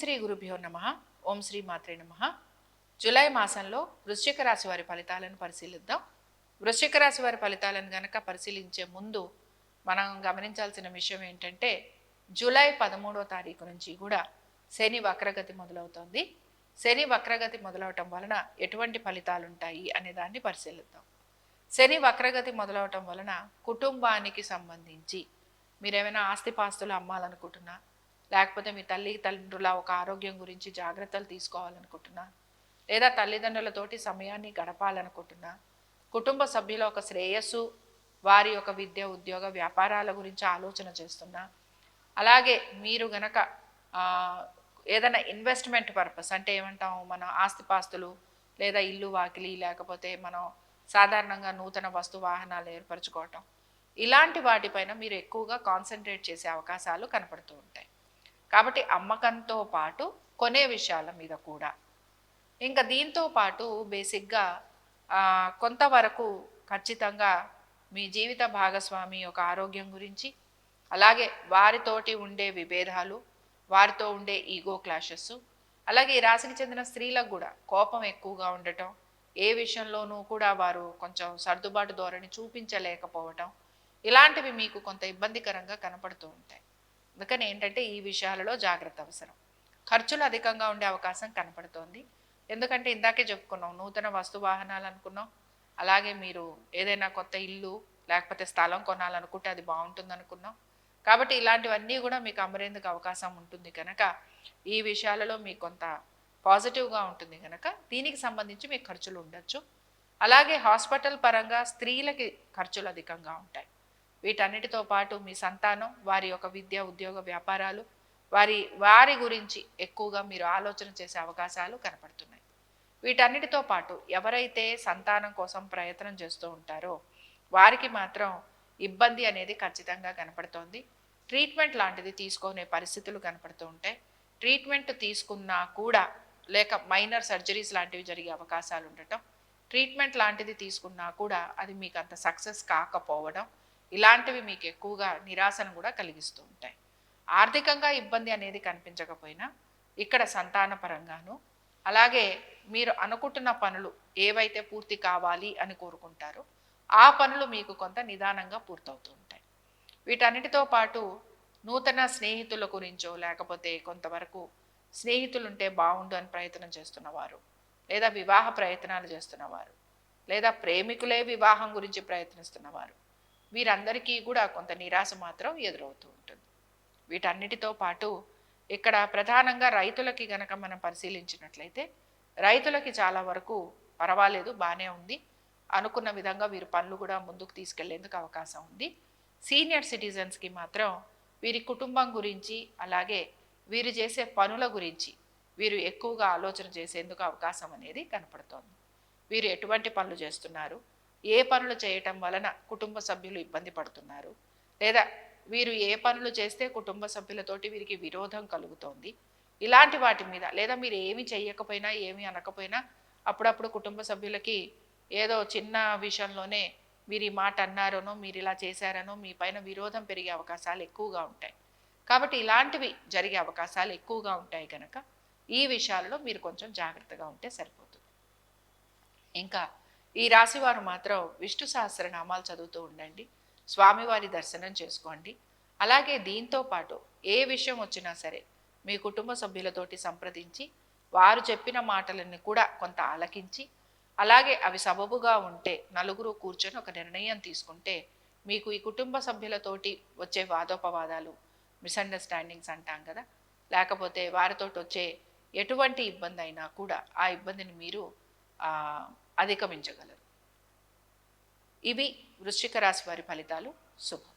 శ్రీ గురుభ్యో నమ. ఓం శ్రీ మాత్రే నమ. జూలై మాసంలో వృశ్చిక రాశి వారి ఫలితాలను పరిశీలిద్దాం. వృశ్చిక రాశి వారి ఫలితాలను గనక పరిశీలించే ముందు మనం గమనించాల్సిన విషయం ఏంటంటే జూలై పదమూడో తారీఖు నుంచి కూడా శని వక్రగతి మొదలవుతోంది. శని వక్రగతి మొదలవటం వలన ఎటువంటి ఫలితాలు ఉంటాయి అనే దాన్ని పరిశీలిద్దాం. శని వక్రగతి మొదలవటం వలన కుటుంబానికి సంబంధించి మీరేమైనా ఆస్తిపాస్తులు అమ్మాలనుకుంటున్నా లేకపోతే మీ తల్లి తండ్రుల ఒక ఆరోగ్యం గురించి జాగ్రత్తలు తీసుకోవాలనుకుంటున్నా లేదా తల్లిదండ్రులతోటి సమయాన్ని గడపాలనుకుంటున్నా. కుటుంబ సభ్యుల ఒక శ్రేయస్సు వారి యొక్క విద్య ఉద్యోగ వ్యాపారాల గురించి ఆలోచన చేస్తున్నా. అలాగే మీరు గనక ఏదైనా ఇన్వెస్ట్మెంట్ పర్పస్ అంటే ఏమంటాం మన ఆస్తిపాస్తులు లేదా ఇల్లు వాకిలి లేకపోతే మనం సాధారణంగా నూతన వస్తు వాహనాలు ఏర్పరచుకోవటం. ఇలాంటి వాటిపైన మీరు ఎక్కువగా కాన్సన్ట్రేట్ చేసే అవకాశాలు కనపడుతూ ఉంటాయి. కాబట్టి అమ్మకంతో పాటు కొనే విషయాల మీద కూడా. ఇంకా దీంతో పాటు బేసిక్గా కొంతవరకు ఖచ్చితంగా మీ జీవిత భాగస్వామి యొక్క ఆరోగ్యం గురించి అలాగే వారితోటి ఉండే విభేదాలు వారితో ఉండే ఈగో క్లాషెస్ అలాగే ఈ రాశికి చెందిన స్త్రీలకు కూడా కోపం ఎక్కువగా ఉండటం ఏ విషయంలోనూ కూడా వారు కొంచెం సర్దుబాటు ధోరణి చూపించలేకపోవటం ఇలాంటివి మీకు కొంత ఇబ్బందికరంగా కనపడుతూ ఉంటాయి. అందుకని ఏంటంటే ఈ విషయాలలో జాగ్రత్త అవసరం. ఖర్చులు అధికంగా ఉండే అవకాశం కనపడుతోంది. ఎందుకంటే ఇందాకే చెప్పుకున్నాం నూతన వస్తు వాహనాలు అనుకున్నాం. అలాగే మీరు ఏదైనా కొత్త ఇల్లు లేకపోతే స్థలం కొనాలనుకుంటే అది బాగుంటుంది అనుకున్నాం కాబట్టి ఇలాంటివన్నీ కూడా మీకు అమరేందుకు అవకాశం ఉంటుంది కనుక ఈ విషయాలలో మీకు కొంత పాజిటివ్గా ఉంటుంది కనుక దీనికి సంబంధించి మీకు ఖర్చులు ఉండొచ్చు. అలాగే హాస్పిటల్ పరంగా స్త్రీలకి ఖర్చులు అధికంగా ఉంటాయి. వీటన్నిటితో పాటు మీ సంతానం వారి యొక్క విద్య ఉద్యోగ వ్యాపారాలు వారి వారి గురించి ఎక్కువగా మీరు ఆలోచన చేసే అవకాశాలు కనపడుతున్నాయి. వీటన్నిటితో పాటు ఎవరైతే సంతానం కోసం ప్రయత్నం చేస్తూ ఉంటారో వారికి మాత్రం ఇబ్బంది అనేది ఖచ్చితంగా కనపడుతోంది. ట్రీట్మెంట్ లాంటిది తీసుకునే పరిస్థితులు కనపడుతూ ఉంటాయి ట్రీట్మెంట్ తీసుకున్నా కూడా లేక మైనర్ సర్జరీస్ లాంటివి జరిగే అవకాశాలు ఉండటం ట్రీట్మెంట్ లాంటిది తీసుకున్నా కూడా అది మీకు అంత సక్సెస్ కాకపోవడం ఇలాంటివి మీకు ఎక్కువగా నిరాశను కూడా కలిగిస్తూ ఉంటాయి. ఆర్థికంగా ఇబ్బంది అనేది కనిపించకపోయినా ఇక్కడ సంతాన పరంగాను అలాగే మీరు అనుకుంటున్న పనులు ఏవైతే పూర్తి కావాలి అని కోరుకుంటారో ఆ పనులు మీకు కొంత నిదానంగా పూర్తవుతూ ఉంటాయి. వీటన్నిటితో పాటు నూతన స్నేహితుల గురించో లేకపోతే కొంతవరకు స్నేహితులుంటే బాగుండు అని ప్రయత్నం చేస్తున్నవారు లేదా వివాహ ప్రయత్నాలు చేస్తున్నవారు లేదా ప్రేమికులే వివాహం గురించి ప్రయత్నిస్తున్నవారు వీరందరికీ కూడా కొంత నిరాశ మాత్రం ఎదురవుతూ ఉంటుంది. వీటన్నిటితో పాటు ఇక్కడ ప్రధానంగా రైతులకి గనక మనం పరిశీలించినట్లయితే రైతులకి చాలా వరకు పర్వాలేదు బాగానే ఉంది. అనుకున్న విధంగా వీరు పనులు కూడా ముందుకు తీసుకెళ్ళేందుకు అవకాశం ఉంది. సీనియర్ సిటిజన్స్కి మాత్రం వీరి కుటుంబం గురించి అలాగే వీరు చేసే పనుల గురించి వీరు ఎక్కువగా ఆలోచన చేసేందుకు అవకాశం అనేది కనపడుతోంది. వీరు ఎటువంటి పనులు చేస్తున్నారు? ఏ పనులు చేయటం వలన కుటుంబ సభ్యులు ఇబ్బంది పడుతున్నారు? లేదా వీరు ఏ పనులు చేస్తే కుటుంబ సభ్యులతోటి వీరికి విరోధం కలుగుతోంది? ఇలాంటి వాటి మీద లేదా మీరు ఏమి చేయకపోయినా ఏమి అనకపోయినా అప్పుడప్పుడు కుటుంబ సభ్యులకి ఏదో చిన్న విషయంలోనే మీరు ఈ మాట అన్నారనో మీరు ఇలా చేశారనో మీ పైన విరోధం పెరిగే అవకాశాలు ఎక్కువగా ఉంటాయి. కాబట్టి ఇలాంటివి జరిగే అవకాశాలు ఎక్కువగా ఉంటాయి కనుక ఈ విషయాల్లో మీరు కొంచెం జాగ్రత్తగా ఉంటే సరిపోతుంది. ఇంకా ఈ రాశివారు మాత్రం విష్ణు సహస్రనామాలు చదువుతూ ఉండండి. స్వామివారి దర్శనం చేసుకోండి. అలాగే దీంతో పాటు ఏ విషయం వచ్చినా సరే మీ కుటుంబ సభ్యులతోటి సంప్రదించి వారు చెప్పిన మాటలని కూడా కొంత ఆలకించి అలాగే అవి సబబుగా ఉంటే నలుగురు కూర్చొని ఒక నిర్ణయం తీసుకుంటే మీకు ఈ కుటుంబ సభ్యులతోటి వచ్చే వాదోపవాదాలు మిస్అండర్స్టాండింగ్స్ అంటాం కదా. లేకపోతే వారితో వచ్చే ఎటువంటి ఇబ్బంది అయినా కూడా ఆ ఇబ్బందిని మీరు అధిగమించగలరు. ఇవి వృశ్చిక రాశి వారి ఫలితాలు. శుభం.